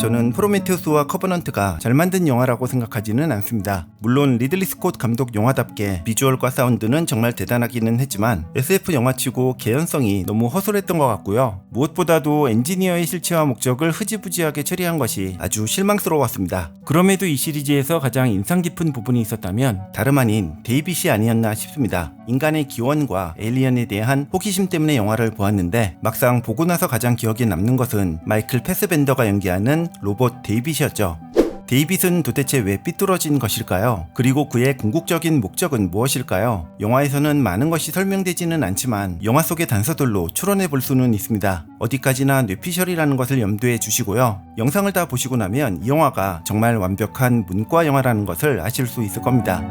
저는 프로메테우스와 커버넌트가 잘 만든 영화라고 생각하지는 않습니다. 물론 리들리 스콧 감독 영화답게 비주얼과 사운드는 정말 대단하기는 했지만 SF 영화치고 개연성이 너무 허술했던 것 같고요. 무엇보다도 엔지니어의 실체와 목적을 흐지부지하게 처리한 것이 아주 실망스러웠습니다. 그럼에도 이 시리즈에서 가장 인상 깊은 부분이 있었다면 다름 아닌 데이빗이 아니었나 싶습니다. 인간의 기원과 에일리언에 대한 호기심 때문에 영화를 보았는데 막상 보고 나서 가장 기억에 남는 것은 마이클 패스벤더가 연기하는 로봇 데이빗이었죠. 데이빗은 도대체 왜 삐뚤어진 것일까요? 그리고 그의 궁극적인 목적은 무엇일까요? 영화에서는 많은 것이 설명되지는 않지만 영화 속의 단서들로 추론해 볼 수는 있습니다. 어디까지나 뇌피셜이라는 것을 염두에 주시고요. 영상을 다 보시고 나면 이 영화가 정말 완벽한 문과 영화라는 것을 아실 수 있을 겁니다.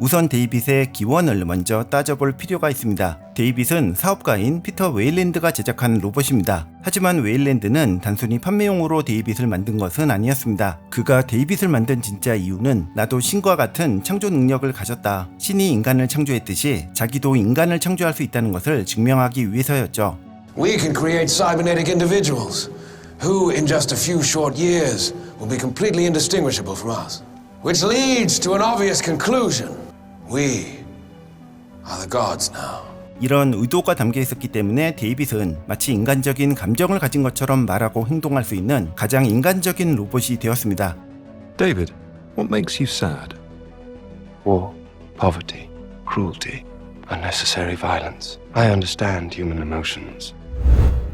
우선 데이빗의 기원을 먼저 따져볼 필요가 있습니다. 데이빗은 사업가인 피터 웨일랜드가 제작한 로봇입니다. 하지만 웨일랜드는 단순히 판매용으로 데이빗을 만든 것은 아니었습니다. 그가 데이빗을 만든 진짜 이유는 나도 신과 같은 창조 능력을 가졌다. 신이 인간을 창조했듯이 자기도 인간을 창조할 수 있다는 것을 증명하기 위해서였죠. We can create cybernetic individuals who, in just a few short years, will be completely indistinguishable from us. Which leads to an obvious conclusion. We are the gods now. 이런 의도가 담겨 있었기 때문에 데이빗은 마치 인간적인 감정을 가진 것처럼 말하고 행동할 수 있는 가장 인간적인 로봇이 되었습니다. David, what makes you sad? War, poverty, cruelty, unnecessary violence. I understand human emotions.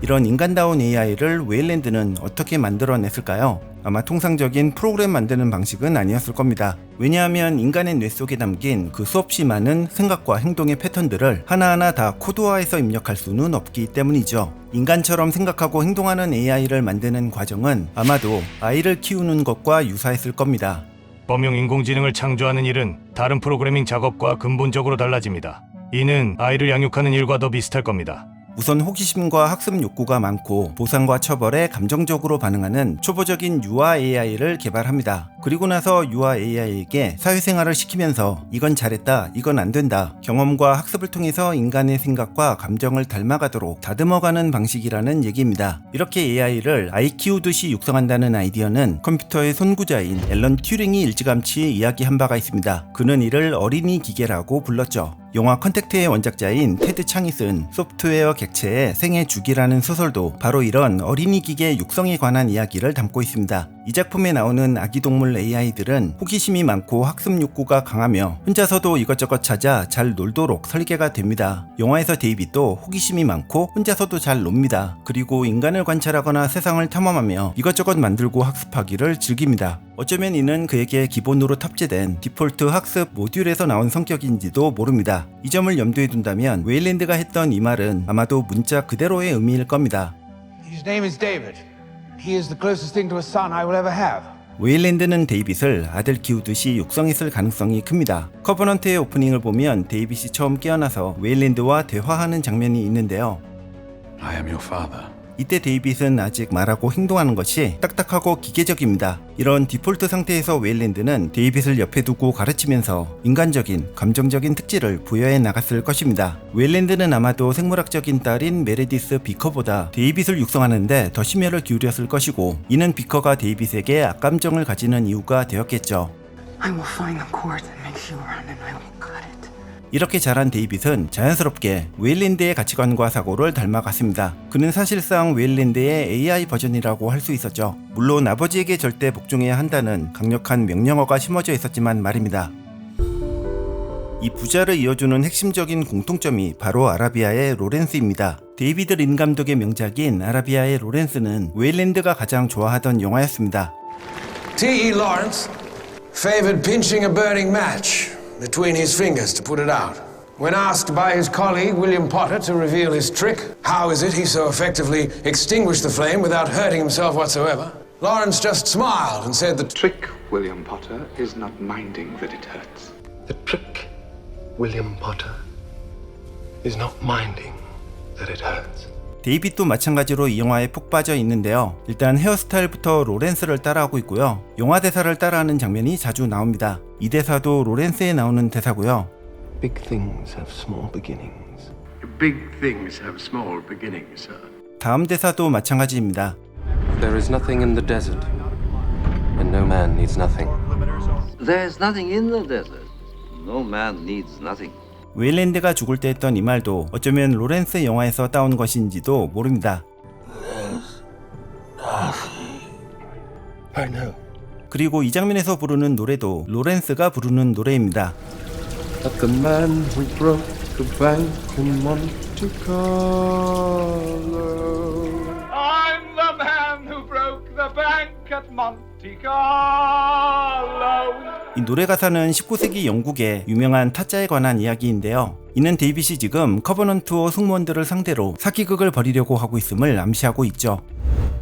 이런 인간다운 AI를 웨일랜드는 어떻게 만들어냈을까요? 아마 통상적인 프로그램 만드는 방식은 아니었을 겁니다. 왜냐하면 인간의 뇌 속에 담긴 그 수없이 많은 생각과 행동의 패턴들을 하나하나 다 코드화해서 입력할 수는 없기 때문이죠. 인간처럼 생각하고 행동하는 AI를 만드는 과정은 아마도 아이를 키우는 것과 유사했을 겁니다. 범용 인공지능을 창조하는 일은 다른 프로그래밍 작업과 근본적으로 달라집니다. 이는 아이를 양육하는 일과 더 비슷할 겁니다. 우선 호기심과 학습 욕구가 많고 보상과 처벌에 감정적으로 반응하는 초보적인 유아 AI를 개발합니다. 그리고 나서 유아 AI에게 사회생활을 시키면서 이건 잘했다, 이건 안 된다. 경험과 학습을 통해서 인간의 생각과 감정을 닮아가도록 다듬어가는 방식이라는 얘기입니다. 이렇게 AI를 아이 키우듯이 육성한다는 아이디어는 컴퓨터의 선구자인 앨런 튜링이 일찌감치 이야기한 바가 있습니다. 그는 이를 어린이 기계라고 불렀죠. 영화 컨택트의 원작자인 테드 창이 쓴 소프트웨어 객체의 생애 주기라는 소설도 바로 이런 어린이 기계 육성에 관한 이야기를 담고 있습니다. 이 작품에 나오는 아기동물 AI들은 호기심이 많고 학습 욕구가 강하며 혼자서도 이것저것 찾아 잘 놀도록 설계가 됩니다. 영화에서 데이빗도 호기심이 많고 혼자서도 잘 놉니다. 그리고 인간을 관찰하거나 세상을 탐험하며 이것저것 만들고 학습하기를 즐깁니다. 어쩌면 이는 그에게 기본으로 탑재된 디폴트 학습 모듈에서 나온 성격인지도 모릅니다. 이 점을 염두에 둔다면 웨일랜드가 했던 이 말은 아마도 문자 그대로의 의미일 겁니다. His name is David. He is the closest thing to a son I will ever have. 웨일랜드는 데이빗을 아들 키우듯이 육성했을 가능성이 큽니다. 커버넌트의 오프닝을 보면 데이빗이 처음 깨어나서 웨일랜드와 대화하는 장면이 있는데요. I am your father. 이때 데이빗은 아직 말하고 행동하는 것이 딱딱하고 기계적입니다. 이런 디폴트 상태에서 웨일랜드는 데이빗을 옆에 두고 가르치면서 인간적인, 감정적인 특질을 부여해 나갔을 것입니다. 웨일랜드는 아마도 생물학적인 딸인 메레디스 비커보다 데이빗을 육성하는데 더 심혈을 기울였을 것이고 이는 비커가 데이빗에게 악감정을 가지는 이유가 되었겠죠. I will find the cord that makes you run and I will cut it. 이렇게 자란 데이빗은 자연스럽게 웨일랜드의 가치관과 사고를 닮아갔습니다. 그는 사실상 웨일랜드의 AI 버전이라고 할 수 있었죠. 물론 아버지에게 절대 복종해야 한다는 강력한 명령어가 심어져 있었지만 말입니다. 이 부자를 이어주는 핵심적인 공통점이 바로 아라비아의 로렌스입니다. 데이비드 린 감독의 명작인 아라비아의 로렌스는 웨일랜드가 가장 좋아하던 영화였습니다. T.E. Lawrence favored pinching a burning match between his fingers to put it out. When asked by his colleague William Potter to reveal his trick, how is it he so effectively extinguished the flame without hurting himself whatsoever? Lawrence just smiled and said that The trick, William Potter, is not minding that it hurts. The trick, William Potter, is not minding that it hurts. 데이빗도 마찬가지로 이 영화에 푹 빠져 있는데요. 일단 헤어스타일부터 로렌스를 따라하고 있고요. 영화 대사를 따라하는 장면이 자주 나옵니다. 이 대사도 로렌스에 나오는 대사고요. Big things have small beginnings. Big things have small beginnings, sir. 다음 대사도 마찬가지입니다. There is nothing in the desert, and no man needs nothing. There's nothing in the desert. No man needs nothing. 웨일랜드가 죽을 때 했던 이 말도 어쩌면 로렌스 영화에서 따온 것인지도 모릅니다. I know. 그리고 이 장면에서 부르는 노래도 로렌스가 부르는 노래입니다. But the man who broke the bank in Monte Carlo. I'm the man who broke the bank at Monte Carlo. 이 노래 가사는 19세기 영국의 유명한 타짜에 관한 이야기인데요. 이는 데이빗이 지금 커버넌트호 승무원들을 상대로 사기극을 벌이려고 하고 있음을 암시하고 있죠.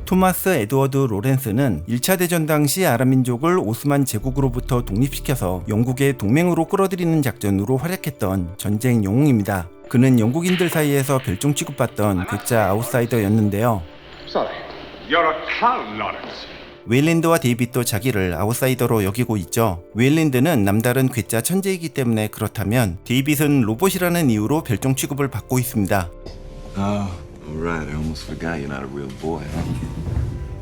토마스 에드워드 로렌스는 1차 대전 당시 아랍민족을 오스만 제국으로부터 독립시켜서 영국의 동맹으로 끌어들이는 작전으로 활약했던 전쟁 영웅입니다. 그는 영국인들 사이에서 별종 취급받던 괴짜 아웃사이더였는데요. Sorry. You're a clown, Lawrence. 웨일랜드와 데이빗도 자기를 아웃사이더로 여기고 있죠. 웨일랜드는 남다른 괴짜 천재이기 때문에 그렇다면 데이빗은 로봇이라는 이유로 별종 취급을 받고 있습니다. Boy.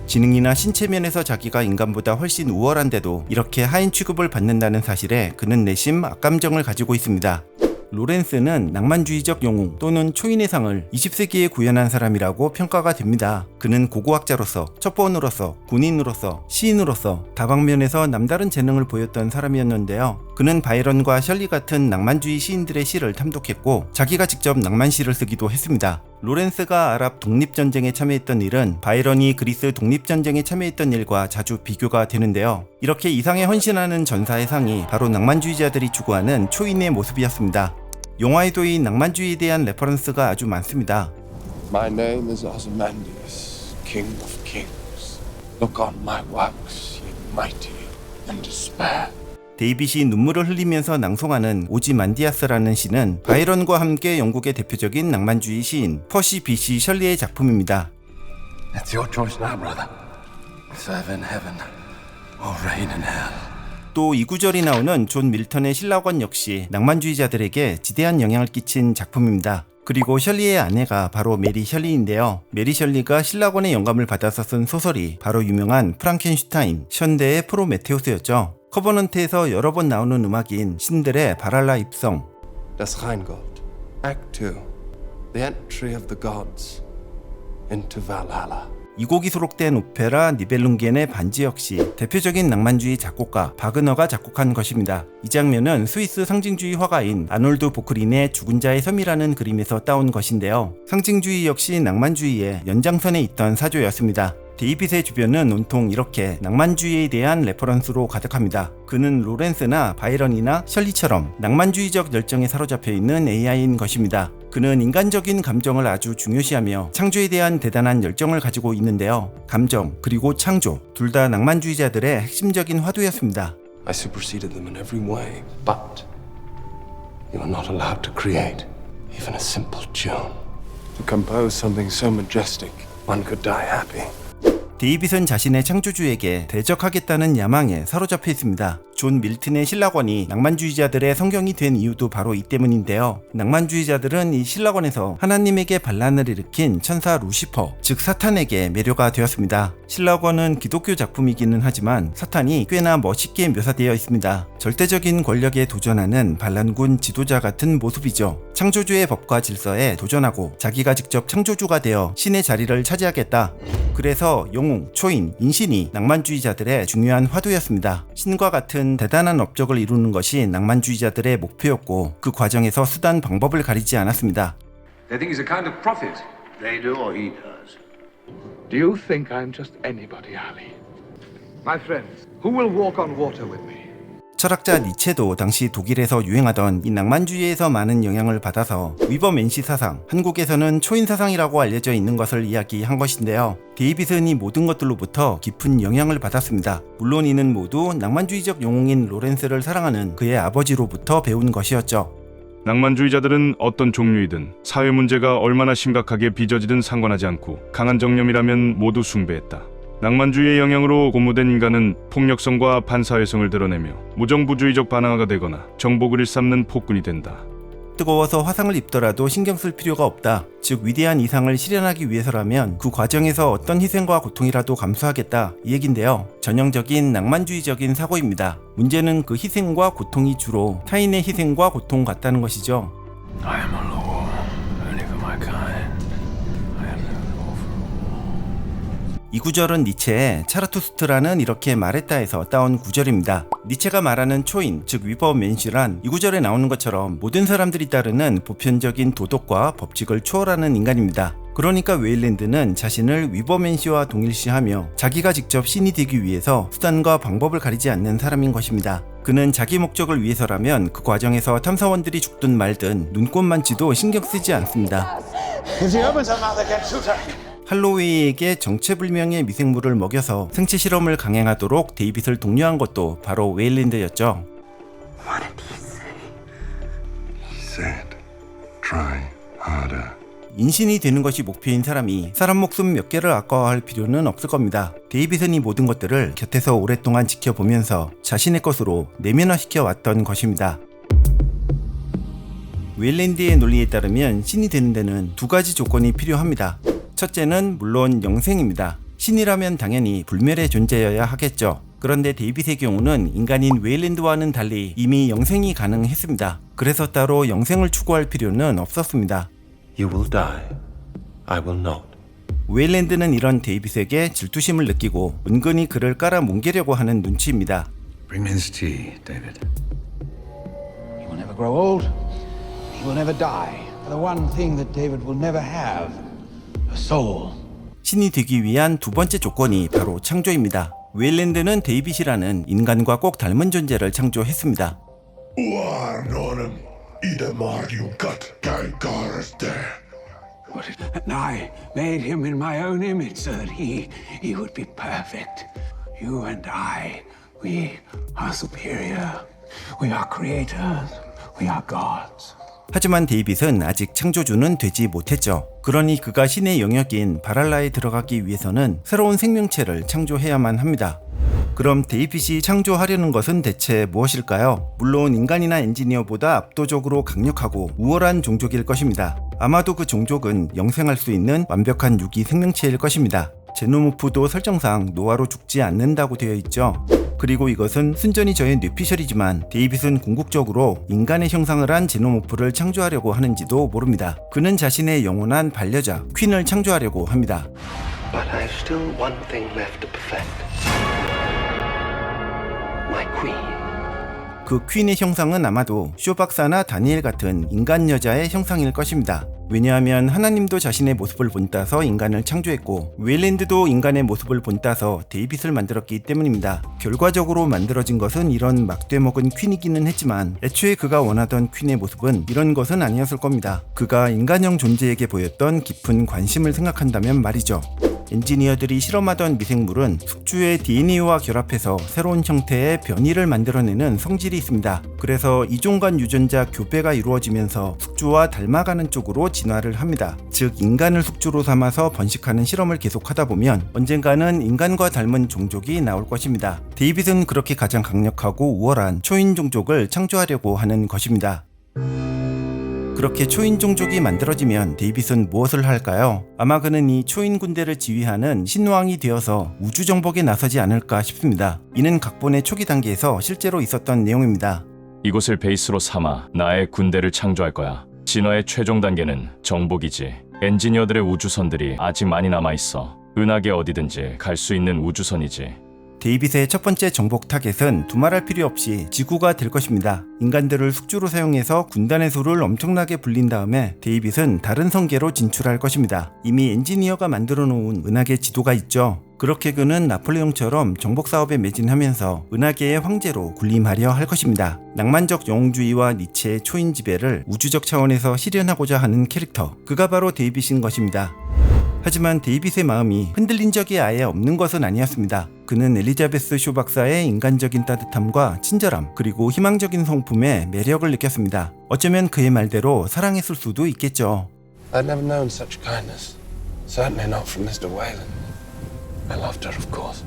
지능이나 신체 면에서 자기가 인간보다 훨씬 우월한데도 이렇게 하인 취급을 받는다는 사실에 그는 내심 악감정을 가지고 있습니다. 로렌스는 낭만주의적 영웅 또는 초인의 상을 20세기에 구현한 사람이라고 평가가 됩니다. 그는 고고학자로서, 첩보원으로서, 군인으로서, 시인으로서 다방면에서 남다른 재능을 보였던 사람이었는데요. 그는 바이런과 셜리 같은 낭만주의 시인들의 시를 탐독했고 자기가 직접 낭만시를 쓰기도 했습니다. 로렌스가 아랍 독립전쟁에 참여했던 일은 바이런이 그리스 독립전쟁에 참여했던 일과 자주 비교가 되는데요. 이렇게 이상에 헌신하는 전사의 상이 바로 낭만주의자들이 추구하는 초인의 모습이었습니다. 영화에도 이 낭만주의에 대한 레퍼런스가 아주 많습니다. My name is Ozymandias, King of Kings. Look on my works, ye mighty in despair. 데이빗이 눈물을 흘리면서 낭송하는 오지만디아스라는 시는 바이런과 함께 영국의 대표적인 낭만주의 시인 퍼시 비시 셜리의 작품입니다. It's your choice now, brother. Serve in heaven or reign in hell. 또이 구절이 나오는 존 밀턴의 신라권 역시 낭만주의자들에게 지대한 영향을 끼친 작품입니다. 그리고 셜리의 아내가 바로 메리 셜리인데요. 메리 셜리가 신라권의 영감을 받아서 쓴 소설이 바로 유명한 프랑켄슈타인, 현대의 프로메테우스였죠. 커버넌트에서 여러 번 나오는 음악인 신들의 바랄라 입성, Das Rheingold. Act 2. The entry of the gods into Valhalla. 이 곡이 수록된 오페라 니벨룽겐의 반지 역시 대표적인 낭만주의 작곡가 바그너가 작곡한 것입니다. 이 장면은 스위스 상징주의 화가인 아놀드 보크린의 죽은 자의 섬이라는 그림에서 따온 것인데요. 상징주의 역시 낭만주의의 연장선에 있던 사조였습니다. 데이빗의 주변은 온통 이렇게 낭만주의에 대한 레퍼런스로 가득합니다. 그는 로렌스나 바이런이나 셜리처럼 낭만주의적 열정에 사로잡혀 있는 AI인 것입니다. 그는 인간적인 감정을 아주 중요시하며 창조에 대한 대단한 열정을 가지고 있는데요. 감정 그리고 창조 둘 다 낭만주의자들의 핵심적인 화두였습니다. I superseded them in every way, but you are not allowed to create even a simple tune. To compose something so majestic, one could die happy. 데이빗은 자신의 창조주에게 대적하겠다는 야망에 사로잡혀 있습니다. 존 밀튼의 신라권이 낭만주의자들의 성경이 된 이유도 바로 이 때문인데요. 낭만주의자들은 이 신라권에서 하나님에게 반란을 일으킨 천사 루시퍼, 즉 사탄에게 매료가 되었습니다. 신라권은 기독교 작품이기는 하지만 사탄이 꽤나 멋있게 묘사되어 있습니다. 절대적인 권력에 도전하는 반란군 지도자 같은 모습이죠. 창조주의 법과 질서에 도전하고 자기가 직접 창조주가 되어 신의 자리를 차지하겠다. 그래서 영웅, 초인, 인신이 낭만주의자들의 중요한 화두였습니다. 신과 같은 대단한 업적을 이루는 것이 낭만주의자들의 목표였고 그 과정에서 수단 방법을 가리지 않았습니다. They think he's a kind of prophet. They do or he does. Do you think I'm just anybody, Ali? My friends, who will walk on water with me? 철학자 니체도 당시 독일에서 유행하던 이 낭만주의에서 많은 영향을 받아서 위버맨시 사상, 한국에서는 초인 사상이라고 알려져 있는 것을 이야기한 것인데요. 데이빗은 이 모든 것들로부터 깊은 영향을 받았습니다. 물론 이는 모두 낭만주의적 영웅인 로렌스를 사랑하는 그의 아버지로부터 배운 것이었죠. 낭만주의자들은 어떤 종류이든 사회 문제가 얼마나 심각하게 빚어지든 상관하지 않고 강한 정념이라면 모두 숭배했다. 낭만주의의 영향으로 고무된 인간은 폭력성과 반사회성을 드러내며 무정부주의적 반항아가 되거나 정복을 일삼는 폭군이 된다. 뜨거워서 화상을 입더라도 신경 쓸 필요가 없다. 즉 위대한 이상을 실현하기 위해서라면 그 과정에서 어떤 희생과 고통이라도 감수하겠다 이 얘긴데요. 전형적인 낭만주의적인 사고입니다. 문제는 그 희생과 고통이 주로 타인의 희생과 고통 같다는 것이죠. I am a law, only for my kind. 이 구절은 니체의 차르투스트라는 이렇게 말했다 에서 따온 구절입니다. 니체가 말하는 초인, 즉 위버 맨슈란 이 구절에 나오는 것처럼 모든 사람들이 따르는 보편적인 도덕과 법칙을 초월하는 인간입니다. 그러니까 웨일랜드는 자신을 위버맨시와 동일시하며 자기가 직접 신이 되기 위해서 수단과 방법을 가리지 않는 사람인 것입니다. 그는 자기 목적을 위해서라면 그 과정에서 탐사원들이 죽든 말든 눈꽃만치도 신경 쓰지 않습니다. 할로웨이에게 정체불명의 미생물을 먹여서 생체 실험을 강행하도록 데이빗을 독려한 것도 바로 웨일랜드였죠. What did he say? He said, try harder. 인신이 되는 것이 목표인 사람이 사람 목숨 몇 개를 아까워할 필요는 없을 겁니다. 데이빗은 이 모든 것들을 곁에서 오랫동안 지켜보면서 자신의 것으로 내면화시켜 왔던 것입니다. 웨일랜드의 논리에 따르면 신이 되는 데는 두 가지 조건이 필요합니다. 첫째는 물론 영생입니다. 신이라면 당연히 불멸의 존재여야 하겠죠. 그런데 데이빗의 경우는 인간인 웨일랜드와는 달리 이미 영생이 가능했습니다. 그래서 따로 영생을 추구할 필요는 없었습니다. You will die. I will not. 웨일랜드는 이런 데이빗에게 질투심을 느끼고 은근히 그를 깔아 뭉개려고 하는 눈치입니다. Bring me this tea, David. He will never grow old. He will never die. The one thing that David will never have soul. 신이 되기 위한 두 번째 조건이 바로 창조입니다. 웨일랜드는 데이빗이라는 인간과 꼭 닮은 존재를 창조했습니다. And I made him in my own image so that he he would be perfect. You and I, we are superior. We are creators. We are gods. 하지만 데이빗은 아직 창조주는 되지 못했죠. 그러니 그가 신의 영역인 바랄라에 들어가기 위해서는 새로운 생명체를 창조해야만 합니다. 그럼 데이빗이 창조하려는 것은 대체 무엇일까요? 물론 인간이나 엔지니어보다 압도적으로 강력하고 우월한 종족일 것입니다. 아마도 그 종족은 영생할 수 있는 완벽한 유기 생명체일 것입니다. 제노모프도 설정상 노화로 죽지 않는다고 되어 있죠. 그리고 이것은 순전히 저의 뇌피셜이지만 데이빗은 궁극적으로 인간의 형상을 한 제노모프를 창조하려고 하는지도 모릅니다. 그는 자신의 영원한 반려자 퀸을 창조하려고 합니다. But I've still one thing left to. 그 퀸의 형상은 아마도 쇼 박사나 다니엘 같은 인간 여자의 형상일 것입니다. 왜냐하면 하나님도 자신의 모습을 본따서 인간을 창조했고 웨일랜드도 인간의 모습을 본따서 데이빗을 만들었기 때문입니다. 결과적으로 만들어진 것은 이런 막되먹은 퀸이기는 했지만 애초에 그가 원하던 퀸의 모습은 이런 것은 아니었을 겁니다. 그가 인간형 존재에게 보였던 깊은 관심을 생각한다면 말이죠. 엔지니어들이 실험하던 미생물은 숙주의 DNA와 결합해서 새로운 형태의 변이를 만들어내는 성질이 있습니다. 그래서 이종 간 유전자 교배가 이루어지면서 숙주와 닮아가는 쪽으로 진화를 합니다. 즉 인간을 숙주로 삼아서 번식하는 실험을 계속하다 보면 언젠가는 인간과 닮은 종족이 나올 것입니다. 데이빗은 그렇게 가장 강력하고 우월한 초인 종족을 창조하려고 하는 것입니다. 그렇게 초인 종족이 만들어지면 데이빗은 무엇을 할까요? 아마 그는 이 초인 군대를 지휘하는 신왕이 되어서 우주 정복에 나서지 않을까 싶습니다. 이는 각본의 초기 단계에서 실제로 있었던 내용입니다. 이곳을 베이스로 삼아 나의 군대를 창조할 거야. 진화의 최종 단계는 정복이지. 엔지니어들의 우주선들이 아직 많이 남아 있어. 은하계 어디든지 갈 수 있는 우주선이지. 데이빗의 첫 번째 정복 타겟은 두말할 필요 없이 지구가 될 것입니다. 인간들을 숙주로 사용해서 군단의 수를 엄청나게 불린 다음에 데이빗은 다른 성계로 진출할 것입니다. 이미 엔지니어가 만들어 놓은 은하계 지도가 있죠. 그렇게 그는 나폴레옹처럼 정복 사업에 매진하면서 은하계의 황제로 군림하려 할 것입니다. 낭만적 영웅주의와 니체의 초인 지배를 우주적 차원에서 실현하고자 하는 캐릭터. 그가 바로 데이빗인 것입니다. 하지만 데이빗의 마음이 흔들린 적이 아예 없는 것은 아니었습니다. 그는 엘리자베스 쇼 박사의 인간적인 따뜻함과 친절함 그리고 희망적인 성품에 매력을 느꼈습니다. 어쩌면 그의 말대로 사랑했을 수도 있겠죠. I'd never known such kindness. Certainly not from Mr. Whalen. I loved her, of course.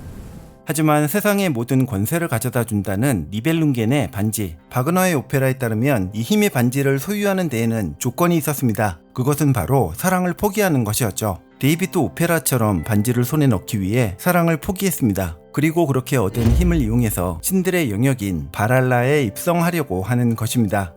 하지만 세상의 모든 권세를 가져다 준다는 니벨룽겐의 반지. 바그너의 오페라에 따르면 이 힘의 반지를 소유하는 데에는 조건이 있었습니다. 그것은 바로 사랑을 포기하는 것이었죠. 데이빗도 오페라처럼 반지를 손에 넣기 위해 사랑을 포기했습니다. 그리고 그렇게 얻은 힘을 이용해서 신들의 영역인 바랄라에 입성하려고 하는 것입니다.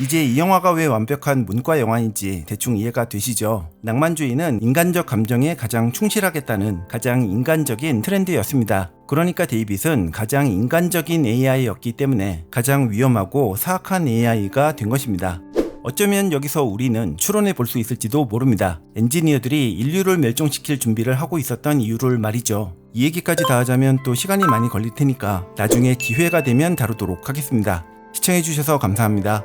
이제 이 영화가 왜 완벽한 문과 영화인지 대충 이해가 되시죠? 낭만주의는 인간적 감정에 가장 충실하겠다는 가장 인간적인 트렌드였습니다. 그러니까 데이빗은 가장 인간적인 AI였기 때문에 가장 위험하고 사악한 AI가 된 것입니다. 어쩌면 여기서 우리는 추론해 볼 수 있을지도 모릅니다. 엔지니어들이 인류를 멸종시킬 준비를 하고 있었던 이유를 말이죠. 이 얘기까지 다 하자면 또 시간이 많이 걸릴 테니까 나중에 기회가 되면 다루도록 하겠습니다. 시청해주셔서 감사합니다.